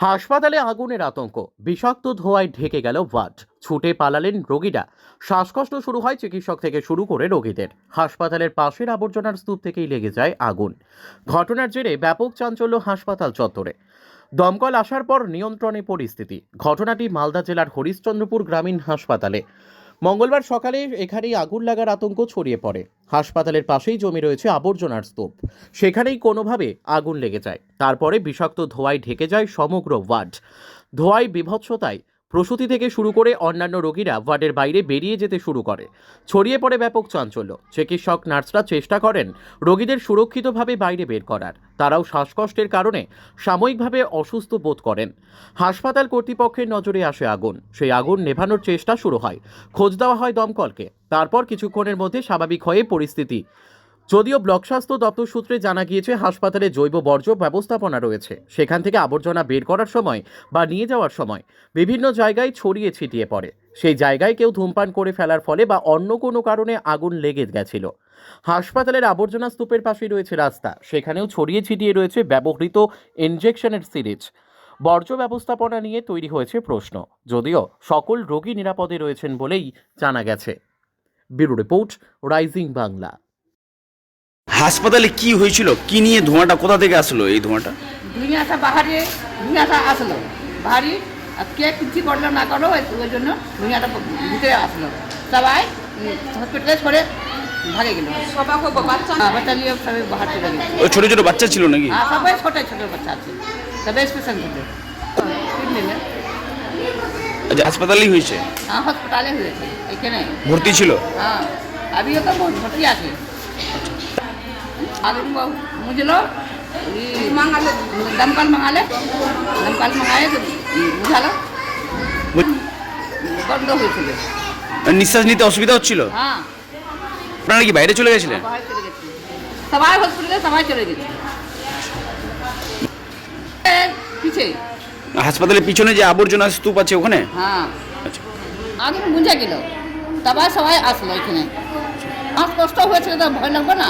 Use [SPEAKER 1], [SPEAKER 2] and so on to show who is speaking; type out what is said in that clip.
[SPEAKER 1] হাসপাতালে আগুনের আতঙ্ক। বিষাক্ত ধোঁয়ায় ঢেকে গেল ওয়ার্ড। ছুটে পালালেন রোগীরা। শ্বাসকষ্ট শুরু হয় চিকিৎসক থেকে শুরু করে রোগীদের। হাসপাতালের পাশের আবর্জনার স্তূপ থেকেই লেগে যায় আগুন। ঘটনার জেরে ব্যাপক চাঞ্চল্য হাসপাতাল চত্বরে। দমকল আসার পর নিয়ন্ত্রণে পরিস্থিতি। ঘটনাটি মালদা জেলার হরিশ্চন্দ্রপুর গ্রামীণ হাসপাতালে। মঙ্গলবার সকালে এখানেই আগুন লাগার আতঙ্ক ছড়িয়ে পড়ে। হাসপাতালের পাশেই জমি রয়েছে আবর্জনার স্তূপ। সেখানেই কোনোভাবে আগুন লেগে যায়। তারপরে বিষাক্ত ধোঁয়ায় ঢেকে যায় সমগ্র ওয়ার্ড ধোঁয়ায় বিভৎসতায় প্রসূতি থেকে শুরু করে অন্যান্য রোগীরা ওয়ার্ডের বাইরে বেরিয়ে যেতে শুরু করে। ছড়িয়ে পড়ে ব্যাপক চাঞ্চল্য। চিকিৎসক, নার্সরা চেষ্টা করেন রোগীদের সুরক্ষিতভাবে বাইরে বের করার। তারাও শ্বাসকষ্টের কারণে সাময়িকভাবে অসুস্থ বোধ করেন। হাসপাতাল কর্তৃপক্ষের নজরে আসে আগুন। সেই আগুন নেভানোর চেষ্টা শুরু হয়। খোঁজ দেওয়া হয় দমকলকে। তারপর কিছুক্ষণের মধ্যে স্বাভাবিক হয়ে পরিস্থিতি যদিও ব্লক স্বাস্থ্য দপ্তর সূত্রে জানা গিয়েছে, হাসপাতালে জৈব বর্জ্য ব্যবস্থাপনা রয়েছে। সেখান থেকে আবর্জনা বের করার সময় বা নিয়ে যাওয়ার সময় বিভিন্ন জায়গায় ছড়িয়ে ছিটিয়ে পড়ে। সেই জায়গায় কেউ ধূমপান করে ফেলার ফলে বা অন্য কোনো কারণে আগুন লেগে গেছিল। হাসপাতালের আবর্জনা স্তূপের পাশেই রয়েছে রাস্তা। সেখানেও ছড়িয়ে ছিটিয়ে রয়েছে ব্যবহৃত ইনজেকশনের সিরিজ। বর্জ্য ব্যবস্থাপনা নিয়ে তৈরি হয়েছে প্রশ্ন। যদিও সকল রোগী নিরাপদে রয়েছেন বলেই জানা গেছে। Bureau report, Rising Bangla.
[SPEAKER 2] হাসপাতালে কি হয়েছিল? কি নিয়ে ধোঁয়াটা কোথা থেকে আসলো এই ধোঁয়াটা?
[SPEAKER 3] ধুঁয়াটা বাহারে ধুঁয়াটা আসলো। বাহারি আর কে কিছু করল না করল ওই জন্য ধুঁয়াটা ভিতরে আসলো। সবাই হসপিটালে সরে ভাগে গেল। সবাই হ্যাঁ, বাচ্চা নিয়ে সবাই বাহার চলে গেল।
[SPEAKER 2] ওই ছোট ছোট বাচ্চা ছিল নাকি?
[SPEAKER 3] হ্যাঁ, সবাই ছোট ছোট বাচ্চা আছে। সবাই স্পেশাল ছিল।
[SPEAKER 2] আচ্ছা হাসপাতালেই হয়েছে?
[SPEAKER 3] হ্যাঁ হসপিটালে হয়েছে। এখানে।
[SPEAKER 2] ভর্তি ছিল?
[SPEAKER 3] হ্যাঁ আমিও তো ভর্তি আছে। आके आगे वो मुझे लो मंगा ले दमकल मंगा ले दमकल मंगाए तो बुझा लो বন্ধ হয়েছিল
[SPEAKER 2] নিঃশ্বাস নিতে অসুবিধা হচ্ছিল
[SPEAKER 3] হ্যাঁ
[SPEAKER 2] আপনারা কি বাইরে চলে গেছিলেন
[SPEAKER 3] বাহার চলে গেছে সবাই হসপিটালে সবাই চলে গেছে এ, পিছে
[SPEAKER 2] হাসপাতালের পিছনে যে আবর্জনা স্তূপ আছে ওখানে
[SPEAKER 3] হ্যাঁ
[SPEAKER 2] আচ্ছা
[SPEAKER 3] আগে বুঝে গেল সবাই সবাই আসলো এখানে আমার কষ্ট হয়েছিল তো ভয় লাগবে না